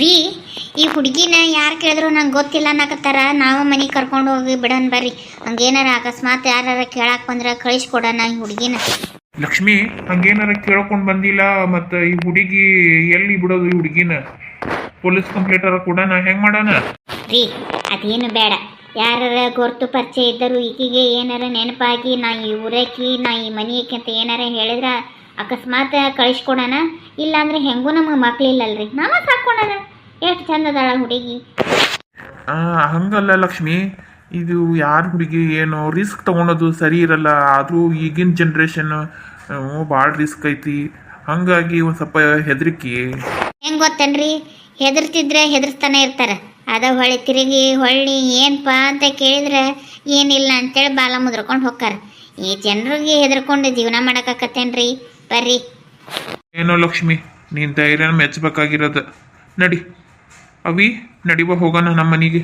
ರೀ ಈ ಹುಡುಗಿನ ಯಾರು ಕೇಳಿದ್ರು ನಂಗೆ ಗೊತ್ತಿಲ್ಲ ಅನ್ನಕತ್ತಾರ. ನಾವು ಮನೆಗೆ ಕರ್ಕೊಂಡು ಹೋಗಿ ಬಿಡೋಣ ಬರ್ರಿ. ಹಂಗೇನಾರ ಅಕಸ್ಮಾತ್ ಯಾರು ಕೇಳಕ್ಕೆ ಬಂದ್ರೆ ಕಳಿಸ್ಕೊಡೋಣ ಈ ಹುಡುಗಿನ. ಲಕ್ಷ್ಮಿ ಹಂಗೇನಾರ ಕೇಳ್ಕೊಂಡು ಬಂದಿಲ್ಲ ಮತ್ತು ಈ ಹುಡುಗಿ ಎಲ್ಲಿ ಬಿಡೋದು ಈ ಹುಡುಗಿನ? ಪೊಲೀಸ್ ಕಂಪ್ಲೇಂಟರ ಕೂಡ ನಾ ಹೆಂಗೆ ಮಾಡೋಣ? ರೀ ಅದೇನು ಬೇಡ. ಯಾರ ಗೊರ್ತು ಪರಿಚಯ ಇದ್ದರು ಈಕಿಗೆ ಏನಾರ ನೆನಪಾಗಿ ನಾ ಈ ಊರಕ್ಕಿ ನಾ ಈ ಮನೆಯಕ್ಕೆ ಅಂತ ಏನಾರ ಹೇಳಿದ್ರೆ ಅಕಸ್ಮಾತ್ ಕಳಿಸ್ಕೊಡೋಣ. ಇಲ್ಲಾಂದ್ರೆ ಹೆಂಗೂ ನಮಗೆ ಮಕ್ಳಿಲ್ಲಲ್ರಿ ನಾವ ಸಾಕೋಣ ಎಷ್ಟು ಚಂದ ಅದಾಳ ಹುಡುಗಿ. ಆ, ಹಂಗಲ್ಲ ಲಕ್ಷ್ಮಿ. ಇದು ಯಾರ ಹುಡುಗಿ ಏನು ರಿಸ್ಕ್ ತಗೊಳೋದು ಸರಿ ಇರಲ್ಲ. ಆದರೂ ಈಗಿನ ಜನ್ರೇಷನ್ ಭಾಳ ರಿಸ್ಕ್ ಐತಿ. ಹಂಗಾಗಿ ಒಂದು ಸ್ವಲ್ಪ ಹೆದರಿಕೆ. ಹೆಂಗ್ ಗೊತ್ತೇನ್ರಿ? ಹೆದರ್ತಿದ್ರೆ ಹೆದರ್ಸ್ತಾನೆ ಇರ್ತಾರೆ. ಅದ ಹೊಳಿ ತಿರುಗಿ ಹೊಳ್ಳಿ ಏನಪ್ಪ ಅಂತ ಕೇಳಿದ್ರೆ ಏನಿಲ್ಲ ಅಂತೇಳಿ ಬಾಲ ಮುದ್ರಕೊಂಡು ಹೋಗ್ತಾರೆ ಈ ಜನರಿಗೆ ಹೆದರ್ಕೊಂಡು ಜೀವನ ಮಾಡಕ್ಕಾಕತ್ತೇನ್ರಿ ಬರ್ರಿ. ಏನೋ ಲಕ್ಷ್ಮಿ ನೀನು ಧೈರ್ಯನ ಮೆಚ್ಚಬೇಕಾಗಿರೋದು ನಡಿ. ಅವಿ ನಡಿವ ಹೋಗೋಣ ನಮ್ಮ ಮನೆಗೆ.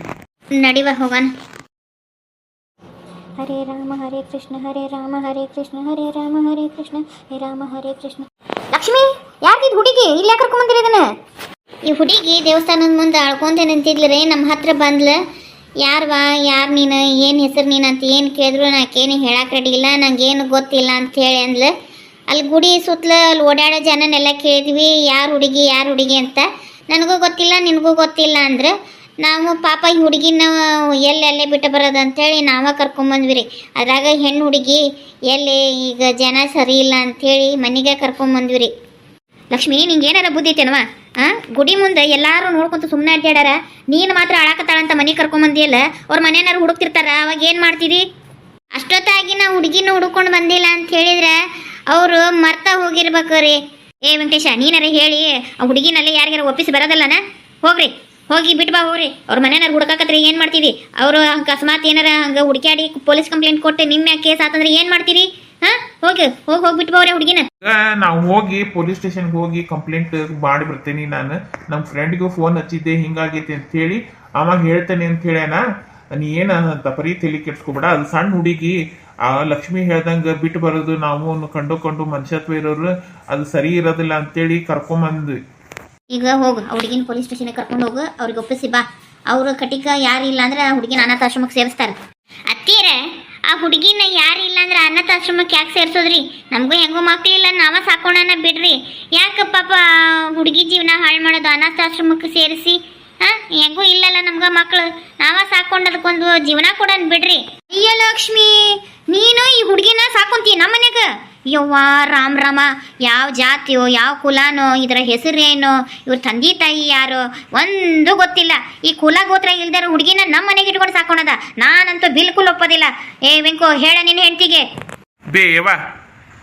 ನಡಿವ ಹೋಗೋಣ. ಹರೇ ರಾಮ ಹರೇ ಕೃಷ್ಣ ಹರೇ ರಾಮ ಹರೇ ಕೃಷ್ಣ ಹರೇ ರಾಮ ಹರೇ ಕೃಷ್ಣ ಹರೇ ರಾಮ ಹರೇ ಕೃಷ್ಣ. ಲಕ್ಷ್ಮಿ ಯಾಕಿದ್ ಹುಡುಗಿ? ಇಲ್ಲಿ ಯಾಕೆ ಕರ್ಕೊಂಬಂದಿರಿ ಇದನ್ನ? ಈ ಹುಡುಗಿ ದೇವಸ್ಥಾನದ ಮುಂದೆ ಅಳ್ಕೊಂತ ನಿಂತಿದ್ಲರಿ ನಮ್ಮ ಹತ್ರ ಬಂದ್ಲ. ಯಾರ್ವಾ ಯಾರು ನೀನು ಏನು ಹೆಸರು ನೀನು ಅಂತ ಏನು ಕೇಳಿದ್ರು ನಾಕೇನು ಹೇಳಕ್ಕೆ ರೆಡಿ ಇಲ್ಲ ನಂಗೇನು ಗೊತ್ತಿಲ್ಲ ಅಂತ ಹೇಳಿ ಅಂದ್ಲು. ಅಲ್ಲಿ ಗುಡಿ ಸುತ್ತಲ ಅಲ್ಲಿ ಓಡಾಡೋ ಜನನೆಲ್ಲ ಕೇಳಿದ್ವಿ, ಯಾರು ಹುಡುಗಿ ಯಾರು ಹುಡುಗಿ ಅಂತ. ನನಗೂ ಗೊತ್ತಿಲ್ಲ, ನಿನಗೂ ಗೊತ್ತಿಲ್ಲ ಅಂದ್ರೆ, ನಾವು ಪಾಪ ಈ ಹುಡುಗಿನ ಎಲ್ಲೆಲ್ಲೆ ಬಿಟ್ಟು ಬರೋದು ಅಂಥೇಳಿ ನಾವೇ ಕರ್ಕೊಂಬಂದ್ವಿ ರೀ ಅದ್ರಾಗ ಹೆಣ್ಣು ಹುಡುಗಿ ಎಲ್ಲಿ ಈಗ ಜನ ಸರಿ ಇಲ್ಲ ಅಂಥೇಳಿ ಮನೆಗೆ ಕರ್ಕೊಂಬಂದ್ವಿ ರೀ ಲಕ್ಷ್ಮಿ ನಿಂಗೆ ಏನಾರ ಬುದ್ಧಿ ಐತೇನವ ಹಾಂ ಗುಡಿ ಮುಂದೆ ಎಲ್ಲರೂ ನೋಡ್ಕೊಂತ ಸುಮ್ಮನೆ ಅಡ್ಡಾಡಾರ ನೀನು ಮಾತ್ರ ಅಳಾಕತ್ತಾಳಂತ ಮನೆಗೆ ಕರ್ಕೊಂಬಂದಿಯಲ್ಲ ಅವ್ರ ಮನೆಯನ್ನಾರು ಹುಡುಕ್ತಿರ್ತಾರ, ಅವಾಗ ಏನು ಮಾಡ್ತೀರಿ ಅಷ್ಟೊತ್ತಾಗಿ ನಾವು ಹುಡುಗಿನ ಹುಡುಕೊಂಡು ಬಂದಿಲ್ಲ ಅಂತ ಹೇಳಿದ್ರೆ ಅವರು ಮರ್ತಾ ಹೋಗಿರ್ಬೇಕು ರೀ. ಏ ವೆಂಕಟೇಶ, ನೀನಾರ ಹೇಳಿ, ಆ ಹುಡುಗಿನಲ್ಲಿ ಯಾರಿಗಾರ ಒಪ್ಪಿಸಿ ಬರೋದಲ್ಲನ? ಹೋಗ್ರಿ, ಹೋಗಿ ಬಿಟ್ಟು ಬಾ ಹೋಗ್ರಿ. ಅವ್ರ ಮನೆಯವ್ರು ಹುಡುಕಾಕತ್ರಿ, ಏನು ಮಾಡ್ತೀರಿ ಅವರು ಅಕಸ್ಮಾತ್ ಏನಾರ ಹಂಗೆ ಹುಡುಕಾಡಿ ಪೊಲೀಸ್ ಕಂಪ್ಲೇಂಟ್ ಕೊಟ್ಟು ನಿಮ್ಮ ಕೇಸ್ ಆತಂದ್ರೆ ಏನು ಮಾಡ್ತೀರಿ? ಹಾಂ? ಹೋಗಿ ಹೋಗಿ ಹೋಗಿ ಬಾವ್ರೆ ಬಾವ್ರಿ ಹುಡುಗಿನ. ನಾವು ಹೋಗಿ ಪೊಲೀಸ್ ಸ್ಟೇಷನ್ಗೆ ಹೋಗಿ ಕಂಪ್ಲೇಂಟ್ ಮಾಡಿ ಬರ್ತೀನಿ ನಾನು. ನಮ್ಮ ಫ್ರೆಂಡ್ಗೂ ಫೋನ್ ಹಚ್ಚಿದ್ದೆ, ಹಿಂಗಾಗೈತೆ ಅಂತ ಹೇಳಿ. ಅವಾಗ ಹೇಳ್ತೇನೆ ಅಂತ ಹೇಳ್ಯಾನ. ನೀ ಅಂತ ತಪರಿ ತಲೆ ಕೆಡ್ಸ್ಕೊಬೇಡ. ಅದು ಸಣ್ಣ ಹುಡುಗಿ ಆ ಲಕ್ಷ್ಮಿ ಹೇಳ್ದಂಗ ಬಿಟ್ಟು ಬರೋದು ನಾವು ಕಂಡುಕೊಂಡು ಮನುಷ್ಯತ್ವ ಇರೋರು ಅದು ಸರಿ ಇರೋದಿಲ್ಲ ಅಂತೇಳಿ ಕರ್ಕೊಂಬಂದ್ವಿ. ಈಗ ಹೋಗು ಹುಡುಗಿನ ಪೊಲೀಸ್ ಸ್ಟೇಷನ್ ಕರ್ಕೊಂಡು ಹೋಗು, ಅವ್ರಿಗೆ ಒಪ್ಪಿಸಿ ಬಾ. ಅವ್ರ ಕಟಿಕ ಯಾರು ಇಲ್ಲ ಅಂದ್ರೆ ಹುಡುಗಿನ ಅನಾಥಾಶ್ರಮಕ್ಕೆ ಸೇರಿಸ್ತಾರೆ. ಅತ್ತೀರ ಆ ಹುಡುಗಿನ ಯಾರು ಇಲ್ಲ ಅಂದ್ರೆ ಅನಾಥಾಶ್ರಮಕ್ಕೆ ಯಾಕೆ ಸೇರ್ಸೋದ್ರಿ? ನಮಗೂ ಹೆಂಗೂ ಮಕ್ಳಿಲ್ಲ, ನಾವ ಸಾಕೋಣ ಬಿಡ್ರಿ. ಯಾಕೆ ಪಾಪ ಹುಡುಗಿ ಜೀವನ ಹಾಳು ಮಾಡೋದು ಅನಾಥಾಶ್ರಮಕ್ಕೆ ಸೇರಿಸಿ? ಹಾ, ಹೆಂಗೂ ಇಲ್ಲಲ್ಲ ನಮ್ಗ ಮಕ್ಳು. ನಾವ ಸಾಕೊಂಡದಕ್ಕೊಂದು ಜೀವನ ಕೂಡ ಬಿಡ್ರಿ. ಅಯ್ಯ ಲಕ್ಷ್ಮಿ, ನೀನು ಈ ಹುಡುಗಿನ ಸಾಕೊಂತಿ ನಮ್ಮ ಮನ್ಯಾಗ? ಯವ್ವ, ರಾಮ ರಾಮ, ಯಾವ ಜಾತಿಯೋ, ಯಾವ ಕುಲಾನೋ, ಇದರ ಹೆಸರೇನೋ, ಇವ್ರ ತಂದೆ ತಾಯಿ ಯಾರೋ, ಒಂದು ಗೊತ್ತಿಲ್ಲ. ಈ ಕುಲ ಗೋತ್ರ ಇಲ್ದಾರ ಹುಡುಗಿನ ನಮ್ಮ ಮನೆಗೆ ಇಟ್ಕೊಂಡು ಸಾಕೋಣದ ನಾನಂತೂ ಬಿಲ್ಕುಲ್ ಒಪ್ಪೋದಿಲ್ಲ. ಏ, ವೆಂಕು, ಹೇಳ ನಿನ್ನ ಹೆಂಡತಿಗೆ. ಬೇವ,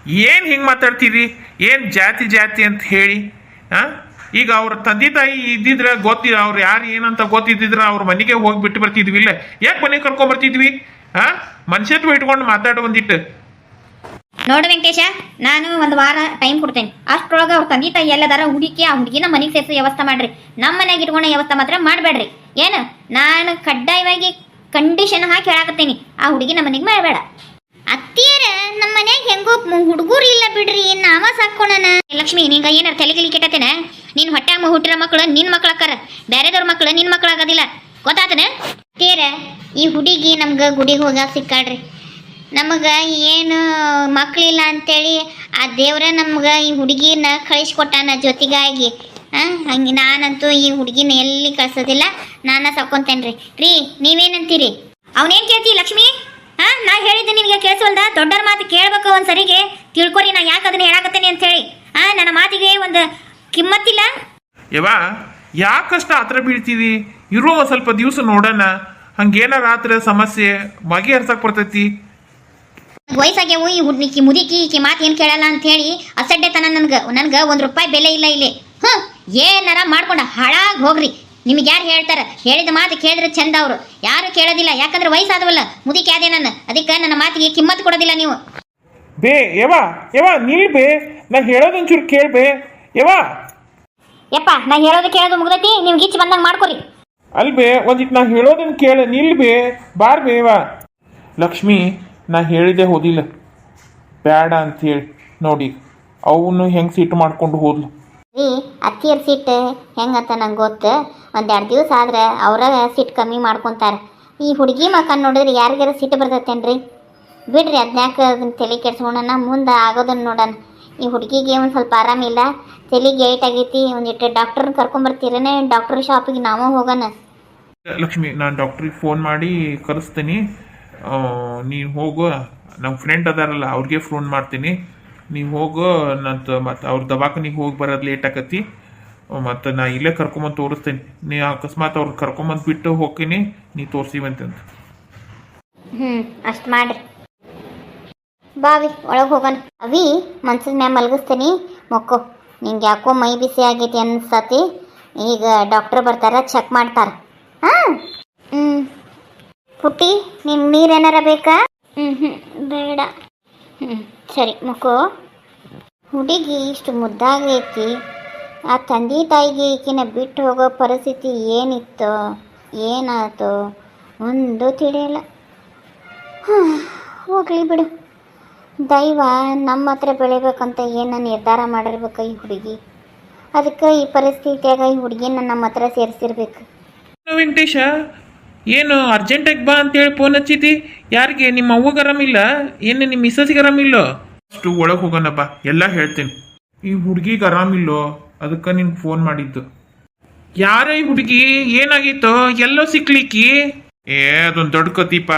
ಏನು ಹಿಂಗೆ ಮಾತಾಡ್ತೀರಿ ಏನು ಜಾತಿ ಜಾತಿ ಅಂತ ಹೇಳಿ, ಆ? ಈಗ ಅವ್ರ ತಂದೆ ತಾಯಿ ಇದ್ದಿದ್ರೆ ಗೊತ್ತಿ ಅವ್ರು ಯಾರು ಏನಂತ ಗೊತ್ತಿದ್ದಿದ್ರೆ ಅವ್ರ ಮನೆಗೆ ಹೋಗಿ ಬಿಟ್ಟು ಬರ್ತಿದ್ವಿ ಇಲ್ಲ. ಯಾಕೆ ಮನೆಗೆ ಕರ್ಕೊಂಡ್ ಬರ್ತಿದ್ವಿ? ಆ? ಮನುಷ್ಯತ್ವ ಇಟ್ಕೊಂಡು ಮಾತಾಡೋ ಒಂದಿಟ್ಟು. ನೋಡು ವೆಂಕಟೇಶ ನಾನು ಒಂದು ವಾರ ಟೈಮ್ ಕೊಡ್ತೇನೆ. ಅಷ್ಟರೊಳಗೆ ಅವ್ರ ತಂದೆ ತಾಯಿ ಎಲ್ಲದಾರ ಹುಡುಕಿ ಆ ಹುಡುಗಿನ ಮನೆಗೆ ಸೇರಿಸೋ ವ್ಯವಸ್ಥೆ ಮಾಡ್ರಿ. ನಮ್ಮ ಮನೆಗೆ ಇಟ್ಕೊಂಡ ವ್ಯವಸ್ಥೆ ಮಾತ್ರ ಮಾಡಬೇಡ್ರಿ. ಏನು? ನಾನು ಕಡ್ಡಾಯವಾಗಿ ಕಂಡೀಷನ್ ಹಾಕಿ ಹೇಳಾಕತ್ತೀನಿ. ಆ ಹುಡುಗಿನ ಮನೆಗೆ ಮಾಡಬೇಡ. ಅತ್ತಿಯರ ನಮ್ಮ ಮನ್ಯಾಗ ಹೆಂಗೋ ಹುಡುಗರು ಇಲ್ಲ ಬಿಡ್ರಿ. ನಾವ ಸಾಕೋಣ ಲಕ್ಷ್ಮಿ ನಿಂಗ ಏನಾರ ತಲೆಗಿಲಿ ಕೆಟ್ಟತೇನ ನಿನ್ ಹೊಟ್ಯಾಗ ಹುಟ್ಟಿರೋ ಮಕ್ಕಳು ನಿನ್ನ ಮಕ್ಳು ಅಕ್ಕಾರ. ಬೇರೆದವ್ರ ಮಕ್ಕಳು ನಿನ್ನ ಮಕ್ಳು ಆಗೋದಿಲ್ಲ. ಗೊತ್ತಾತನ? ತೀರ ಈ ಹುಡುಗಿ ನಮ್ಗೆ ಗುಡಿಗೆ ಹೋಗಾಕ ಸಿಕ್ಕಾಡ್ರಿ ನಮಗೆ ಏನು ಮಕ್ಕಳಿಲ್ಲ ಅಂತೇಳಿ ಆ ದೇವ್ರ ನಮ್ಗೆ ಈ ಹುಡುಗಿನ ಕಳಿಸ್ಕೊಟ್ಟಾನ ಜೊತೆಗಾಗಿ ಹಾಂ ಹಂಗೆ ನಾನಂತೂ ಈ ಹುಡುಗಿನ ಎಲ್ಲಿ ಕಳ್ಸೋದಿಲ್ಲ ನಾನ ಸಾಕೊಂತೇನ್ರಿ ರೀ ನೀವೇನಂತೀರಿ? ಅವನೇನು ಕೇಳ್ತಿ ಲಕ್ಷ್ಮಿ? ಹಾಂ ನಾ ಹೇಳಿದ್ದೆ ನಿನಗೆ ಕೇಳಿಸೋಲ್ದ? ದೊಡ್ಡರ ಮಾತು ಕೇಳ್ಬೇಕು ಒಂದು ಸರಿಗೆ ತಿಳ್ಕೊರಿ ನಾ ಯಾಕೆ ಅದನ್ನ ಹೇಳಾಕತ್ತೇನೆ ಅಂತ ಹೇಳಿ. ಹಾಂ ನನ್ನ ಮಾತಿಗೆ ಒಂದು ಕಿಮ್ಮತ್ತಿಲ್ಲ? ಯವ್ವ ಯಾಕಷ್ಟ ಹತ್ರ ಬೀಳ್ತೀವಿ? ಇರೋ ಒಂದ್ ಸ್ವಲ್ಪ ದಿವಸ ನೋಡೋಣ. ಹಂಗೇನಾರ ಆತ್ರ ಸಮಸ್ಯೆ ಬಗೆಹರ್ಸಕ್ ಬರ್ತೈತಿ. ವಯಸ್ಸಾಗ್ಯಾವು ಈ ಹುಡ್ನಿಕಿ ಮುದಿಕಿ ಈಕಿ ಮಾತು ಏನು ಕೇಳಲ್ಲ ಅಂತ ಹೇಳಿ ಅಸಡ್ಡೆತನ ನನ್ಗೆ. ನನ್ಗೆ ಒಂದು ರೂಪಾಯಿ ಬೆಲೆ ಇಲ್ಲ ಇಲ್ಲಿ. ಹ್ಞೂ ಏನಾರ ಮಾಡ್ಕೊಂಡ ಹಾಳಾಗಿ ಹೋಗ್ರಿ. ನಿಮ್ಗೆ ಯಾರು ಹೇಳ್ತಾರ? ಹೇಳಿದ ಮಾತು ಕೇಳಿದ್ರೆ ಚಂದ ಅವರು. ಯಾರು ಕೇಳೋದಿಲ್ಲ ಯಾಕಂದ್ರೆ ವಯಸ್ಸಾದವಲ್ಲ ಮುದುಕಿ ಅದೇ ನಾನು ಅದಕ್ಕೆ ನನ್ನ ಮಾತಿಗೆ ಕಿಮ್ಮತ್ ಕೊಡೋದಿಲ್ಲ ನೀವು. ಬೇ ಯವಾ ಯವ್ವ ನಿಲ್ ಬೇ ನಾ ಹೇಳೋದೊಂಚೂರು ಕೇಳ್ಬೇ. ಯವ್ವ ಯಪ್ಪ ನಾ ಹೇಳೋದು ಕೇಳೋದು ಮುಗ್ದೈತಿ ನೀವು ಗಿಚ್ಚಿ ಬಂದಂಗೆ ಮಾಡ್ಕೊರಿ. ಅಲ್ಬೇ ಒಂದಿಟ್ ನಾ ಹೇಳೋದನ್ನ ಕೇಳ ನಿಲ್ಬೇ ಬಾರ್ ಬೇವ ಲಕ್ಷ್ಮಿ ನಾ ಹೇಳಿದೆ ಹೋದಿಲ್ಲ. ಬೇಡ ಅಂತ ಹೇಳಿ ನೋಡಿ ಅವನು ಹೆಂಗೆ ಸಿಟ್ಟು ಮಾಡ್ಕೊಂಡು ಹೋದ್ಲು. ರೀ ಅತ್ತಿಯರ್ ಸಿಟ್ಟು ಹೆಂಗಂತ ನಂಗೆ ಗೊತ್ತು. ಒಂದು ಎರಡು ದಿವಸ ಆದ್ರೆ ಅವರ ಸಿಟ್ಟು ಕಮ್ಮಿ ಮಾಡ್ಕೊತಾರೆ. ಈ ಹುಡುಗಿ ಮಕ್ಕ ನೋಡಿದ್ರೆ ಯಾರಿಗಾರ ಸಿಟ್ಟು ಬರ್ತೈತೇನ್ರಿ? ಬಿಡ್ರಿ ಅದ್ನ್ಯಾಕ ಅದನ್ನ ತಲೆ ಕೆಡ್ಸ್ಕೊಳಣ ಮುಂದೆ ಆಗೋದನ್ನ ನೋಡೋಣ ಈ ಹುಡುಗಿಗೆ ಒಂದು ಸ್ವಲ್ಪ ಆರಾಮಿಲ್ಲ. ತಲೆ ಗೇಟ್ ಆಗೈತಿ ಒಂದಿಟ್ಟು ಡಾಕ್ಟರ್ನ ಕರ್ಕೊಂಬರ್ತೀರೇನೆ ಡಾಕ್ಟರ್ ಶಾಪಿಗೆ ನಾವೇ ಹೋಗೋಣ. ಲಕ್ಷ್ಮಿ ನಾನು ಡಾಕ್ಟ್ರಿಗೆ ಫೋನ್ ಮಾಡಿ ಕರೆಸ್ತೀನಿ. ನೀನು ಹೋಗು. ನಮ್ಮ ಫ್ರೆಂಡ್ ಅದಾರಲ್ಲ ಅವ್ರಿಗೆ ಫೋನ್ ಮಾಡ್ತೀನಿ. ನೀವು ಹೋಗು ನಂತ ಮತ್ತು ಅವ್ರ ದವಾಖಾನಿಗೆ ಹೋಗಿ ಬರೋದು ಲೇಟ್ ಆಕತಿ. ಮತ್ತು ನಾ ಇಲ್ಲೇ ಕರ್ಕೊಂಬಂದು ತೋರಿಸ್ತೀನಿ. ನೀ ಅಕಸ್ಮಾತ್ ಅವ್ರು ಕರ್ಕೊಂಬಂದು ಬಿಟ್ಟು ಹೋಗ್ತೀನಿ ನೀ ತೋರಿಸಿವಂತಂತ ಹ್ಞೂ ಅಷ್ಟು ಮಾಡಿರಿ. ಬಾವಿ ಒಳಗೆ ಹೋಗೋಣ. ಅವಿ ಮನ್ಸದ ಮ್ಯಾಮ್ ಮಲಗಿಸ್ತೀನಿ. ಮಕ್ಕೋ. ನಿಂಗೆ ಯಾಕೋ ಮೈ ಬಿಸಿ ಆಗೈತಿ ಅನ್ಸತಿ. ಈಗ ಡಾಕ್ಟ್ರ್ ಬರ್ತಾರ ಚೆಕ್ ಮಾಡ್ತಾರ. ಹಾಂ? ಹ್ಞೂ ಪುಟ್ಟಿ ನಿಮ್ಗೆ ನೀರೇನಾರ ಬೇಕಾ? ಹ್ಞೂ ಹ್ಞೂ ಬೇಡ. ಹ್ಞೂ ಸರಿ ಮಕ್ಕೋ ಹುಡುಗಿ ಇಷ್ಟು ಮುದ್ದಾಗೈತಿ. ಆ ತಂದೆ ತಾಯಿಗೆ ಈಕಿನ ಬಿಟ್ಟು ಹೋಗೋ ಪರಿಸ್ಥಿತಿ ಏನಿತ್ತು ಏನಾಯ್ತು ಒಂದು ತಿಳಿಯಲ್ಲ. ಹೋಗಲಿ ಬಿಡು. ದೈವ ನಮ್ಮ ಹತ್ರ ಬೆಳಿಬೇಕಂತ ಏನು ನಿರ್ಧಾರ ಮಾಡಿರ್ಬೇಕು ಈ ಹುಡುಗಿ? ಅದಕ್ಕೆ ಈ ಪರಿಸ್ಥಿತಿಯಾಗ ಈ ಹುಡುಗಿನ ನಮ್ಮ ಹತ್ರ ಸೇರಿಸಿರ್ಬೇಕು. ವೆಂಕಟೇಶ ಏನು ಅರ್ಜೆಂಟಾಗಿ ಬಾ ಅಂತೇಳಿ ಫೋನ್ ಹಚ್ಚಿದ್ದಿ ಯಾರಿಗೆ ನಿಮ್ಮ ಅವ್ವಗೆ ಆರಾಮಿಲ್ಲ ಏನು ನಿಮ್ಮ ಮಿಸ್ಸಸ್ಗೆ ಆರಾಮಿಲ್ಲೋ ಅಷ್ಟು ಒಳಗೆ ಹೋಗೋಣಪ್ಪ ಬಾ ಎಲ್ಲ ಹೇಳ್ತೀನಿ. ಈ ಹುಡುಗಿಗೆ ಅರಾಮಿಲ್ಲೋ ಅದಕ್ಕೆ ನಿನ್ಗೆ ಫೋನ್ ಮಾಡಿದ್ದು. ಯಾರ ಈ ಹುಡುಗಿ? ಏನಾಗಿತ್ತೋ ಎಲ್ಲೋ ಸಿಕ್ಲಿಕ್ಕಿ? ಏ ಅದೊಂದು ದೊಡ್ಡ ಕತಿಪ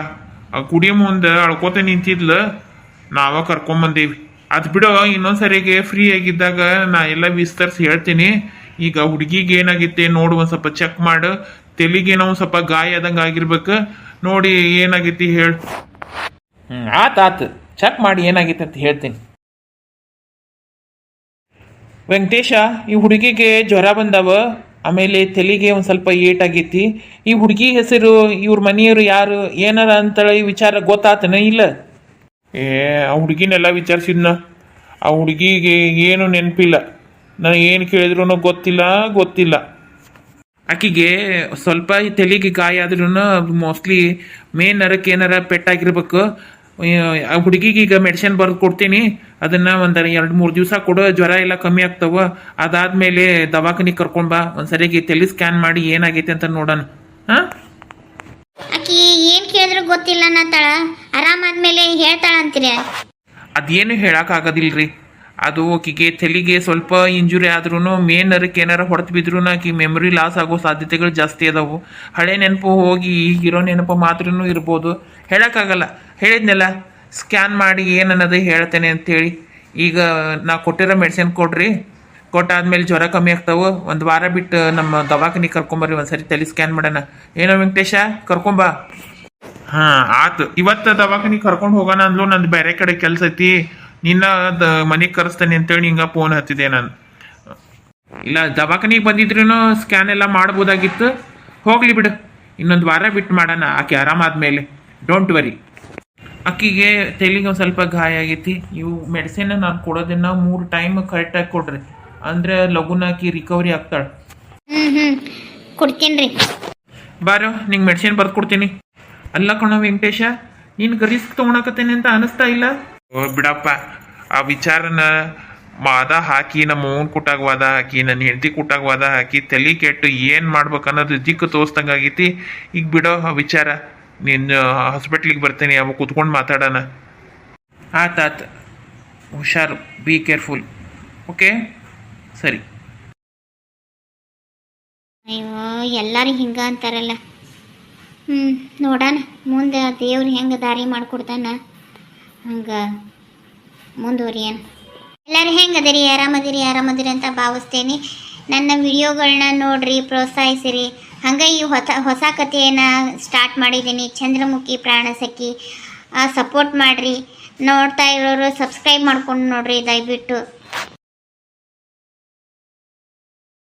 ಆ ಕುಡಿಯೋ ಮುಂದೆ ಅಳ್ಕೋತ ನಿಂತಿದ್ಲು. ನಾವ ಕರ್ಕೊಂಬಂದೇವಿ ಅದು ಬಿಡೋ, ಇನ್ನೊಂದ್ಸರಿಗೆ ಫ್ರೀ ಆಗಿದ್ದಾಗ ನಾ ಎಲ್ಲ ವಿಸ್ತರಿಸಿ ಹೇಳ್ತೀನಿ. ಈಗ ಹುಡುಗಿಗೆ ಏನಾಗಿತ್ತೆ ನೋಡು, ಒಂದು ಸ್ವಲ್ಪ ಚೆಕ್ ಮಾಡು. ತೆಲಿಗೇನೋ ಒಂದು ಸ್ವಲ್ಪ ಗಾಯ ಆದಂಗೆ ಆಗಿರ್ಬೇಕು. ನೋಡಿ ಏನಾಗೈತಿ ಹೇಳು. ಹ್ಞೂ ಆತು ಆತು. ಚೆಕ್ ಮಾಡಿ ಏನಾಗೈತೆ ಅಂತ ಹೇಳ್ತೀನಿ. ವೆಂಕಟೇಶ, ಈ ಹುಡುಗಿಗೆ ಜ್ವರ ಬಂದವ. ಆಮೇಲೆ ತಲೆಗೆ ಒಂದು ಸ್ವಲ್ಪ ಏಟಾಗೈತಿ ಈ ಹುಡುಗಿ ಹೆಸರು, ಇವ್ರ ಮನೆಯವರು ಯಾರು, ಏನಾರ ಈ ವಿಚಾರ ಗೊತ್ತಾತನ ಇಲ್ಲ? ಏ, ಆ ಹುಡುಗಿನೆಲ್ಲ ವಿಚಾರಿಸಿದ್ನ? ಆ ಹುಡುಗಿಗೆ ಏನು ನೆನಪಿಲ್ಲ. ನಾನು ಏನು ಕೇಳಿದ್ರು ಗೊತ್ತಿಲ್ಲ ಗೊತ್ತಿಲ್ಲ. ಆಕಿಗೆ ಸ್ವಲ್ಪ ತಲೆಗೆ ಗಾಯ ಆದ್ರೂ ಮೋಸ್ಟ್ಲಿ ಮೇನ್ ನರಕ್ಕೆ ಏನಾರ ಪೆಟ್ಟಾಗಿರ್ಬೇಕು. ಆ ಹುಡುಗಿಗೆ ಈಗ ಮೆಡಿಸಿನ್ ಬರೆದು ಕೊಡ್ತೀನಿ. ಅದನ್ನ ಒಂದು ಎರಡು ಮೂರು ದಿವಸ ಕೊಡು, ಜ್ವರ ಎಲ್ಲ ಕಮ್ಮಿ ಆಗ್ತಾವ. ಅದಾದ್ಮೇಲೆ ದವಾಖಾನಿಗೆ ಕರ್ಕೊಂಡ್ ಬಾ. ಒಂದ್ಸರಿಗೆ ತಲೆ ಸ್ಕ್ಯಾನ್ ಮಾಡಿ ಏನಾಗೈತೆ ಅಂತ ನೋಡೋಣ. ಹಾಂ? ಏನು ಕೇಳಿದ್ರು ಗೊತ್ತಿಲ್ಲ ಅನ್ನತ್ತಾಳ ಆರಾಮಾದ್ಮೇಲೆ ಹೇಳ್ತಾಳ ಅಂತೀರಿ? ಅದೇನು ಹೇಳಕ್ಕಾಗೋದಿಲ್ರಿ ಅದು ಆಕಿಗೆ ತಲೆಗೆ ಸ್ವಲ್ಪ ಇಂಜುರಿ ಆದ್ರೂ ಮೇನ್ ನರಕ್ಕೆ ಏನಾರ ಹೊಡೆದು ಬಿದ್ರೂ ಆಕಿ ಮೆಮೊರಿ ಲಾಸ್ ಆಗೋ ಸಾಧ್ಯತೆಗಳು ಜಾಸ್ತಿ ಅದಾವು. ಹಳೆ ನೆನಪು ಹೋಗಿ ಈಗಿರೋ ನೆನಪು ಮಾತ್ರ ಇರ್ಬೋದು. ಹೇಳಕ್ಕಾಗಲ್ಲ ಹೇಳಿದ್ನಲ್ಲ ಸ್ಕ್ಯಾನ್ ಮಾಡಿ ಏನನ್ನೋದು ಹೇಳ್ತೇನೆ ಅಂತೇಳಿ. ಈಗ ನಾ ಕೊಟ್ಟಿರೋ ಮೆಡಿಸಿನ್ ಕೊಡ್ರಿ. ಕೊಟ್ಟಾದ್ಮೇಲೆ ಜ್ವರ ಕಮ್ಮಿ ಆಗ್ತಾವೆ. ಒಂದು ವಾರ ಬಿಟ್ಟು ನಮ್ಮ ದವಾಖಾನಿಗೆ ಕರ್ಕೊಂಬರ್ರಿ ಒಂದ್ಸರಿ ತಲೆ ಸ್ಕ್ಯಾನ್ ಮಾಡೋಣ. ಏನೋ ವೆಂಕಟೇಶ ಕರ್ಕೊಂಬಾ ಹಾ ಆತು. ಇವತ್ತ ದವಾಖಾನಿಗೆ ಕರ್ಕೊಂಡು ಹೋಗೋಣ ಅಂದ್ಲು ನಂದು ಬೇರೆ ಕಡೆ ಕೆಲಸ ಐತಿ. ನಿನ್ನ ಮನೆಗೆ ಕರೆಸ್ತೇನೆ ಅಂತೇಳಿ ಹಿಂಗ ಫೋನ್ ಹತ್ತಿದೆ ನಾನು. ಇಲ್ಲ ದವಾಖಾನಿಗೆ ಬಂದಿದ್ರೂ ಸ್ಕ್ಯಾನ್ ಎಲ್ಲ ಮಾಡ್ಬೋದಾಗಿತ್ತು. ಹೋಗ್ಲಿ ಬಿಡು. ಇನ್ನೊಂದು ವಾರ ಬಿಟ್ಟು ಮಾಡೋಣ ಆಕೆ ಆರಾಮಾದ್ಮೇಲೆ ಡೋಂಟ್ ವರಿ ಅಕ್ಕಿಗೆ ತೆಲಿಗೆ ಒಂದು ಸ್ವಲ್ಪ ಗಾಯ ಆಗೈತಿ. ಇವು ಮೆಡಿಸಿನ್ ನಾನು ಕೊಡೋದನ್ನ ಮೂರು ಟೈಮ್ ಕರೆಕ್ಟಾಗಿ ಕೊಡ್ರಿ. ಅಂದ್ರೆ ಲಘುನ ಆಕಿ ರಿಕವರಿ ಆಗ್ತಾಳೆ. ಹ್ಮ್ ಹ್ಮ್. ಕೊಡ್ತೀನಿ ರೀ. ಬಾರೋ ನಿಂಗೆ ಮೆಡಿಸಿನ್ ಬರ್ದು ಕೊಡ್ತೀನಿ. ಅಲ್ಲ ಕಣೋ ವೆಂಕಟೇಶ ನಿನ್ಗೆ ರಿಸ್ಕ್ ತೊಗೊಳಕತ್ತೇನೆ ಅಂತ ಅನಿಸ್ತಾ ಇಲ್ಲ? ಓ ಬಿಡಪ್ಪ. ಆ ವಿಚಾರನ ವಾದ ಹಾಕಿ ನಮ್ಮ ಕೂಟಾಗ್ ಕುಟ್ಟಾಗ ವಾದ ಹಾಕಿ ನನ್ನ ಹೆಂಡತಿ ಕುಟ್ಟಾಗ ವಾದ ಹಾಕಿ ತಲೆ ಕೆಟ್ಟು ಏನು ಮಾಡ್ಬೇಕು ಅನ್ನೋದು ದಿಕ್ಕು ತೋರಿಸ್ದಂಗೆ ಆಗೈತಿ ಈಗ ಬಿಡೋ ಆ ವಿಚಾರ. ನಿನ್ನ ಹಾಸ್ಪಿಟ್ಲಿಗೆ ಬರ್ತೇನೆ ಅವ ಕುತ್ಕೊಂಡು ಮಾತಾಡೋಣ. ಆತಾತು ಹುಷಾರು. ಬಿ ಕೇರ್ಫುಲ್ ಓಕೆ ಸರಿ. ಅಯ್ಯೋ ಎಲ್ಲರೂ ಹಿಂಗ ಅಂತಾರಲ್ಲ. ಹ್ಞೂ ನೋಡೋಣ. ಮುಂದೆ ದೇವ್ರು ಹೆಂಗೆ ದಾರಿ ಮಾಡಿಕೊಡ್ತಾನ? ಹಂಗೆ ಮುಂದುವರಿಯನ್ ಎಲ್ಲರೂ ಹೆಂಗದಿರಿ? ಆರಾಮದಿರಿ? ಆರಾಮದಿರಿ ಅಂತ ಭಾವಿಸ್ತೇನೆ. ನನ್ನ ವಿಡಿಯೋಗಳನ್ನ ನೋಡ್ರಿ, ಪ್ರೋತ್ಸಾಹಿಸಿರಿ. ಹಂಗೆ ಈ ಹೊಸ ಹೊಸ ಕಥೆಯನ್ನು ಸ್ಟಾರ್ಟ್ ಮಾಡಿದ್ದೀನಿ. ಚಂದ್ರಮುಖಿ ಪ್ರಾಣಸಖಿ ಸಪೋರ್ಟ್ ಮಾಡಿರಿ. ನೋಡ್ತಾ ಇರೋರು ಸಬ್ಸ್ಕ್ರೈಬ್ ಮಾಡ್ಕೊಂಡು ನೋಡ್ರಿ, ದಯವಿಟ್ಟು.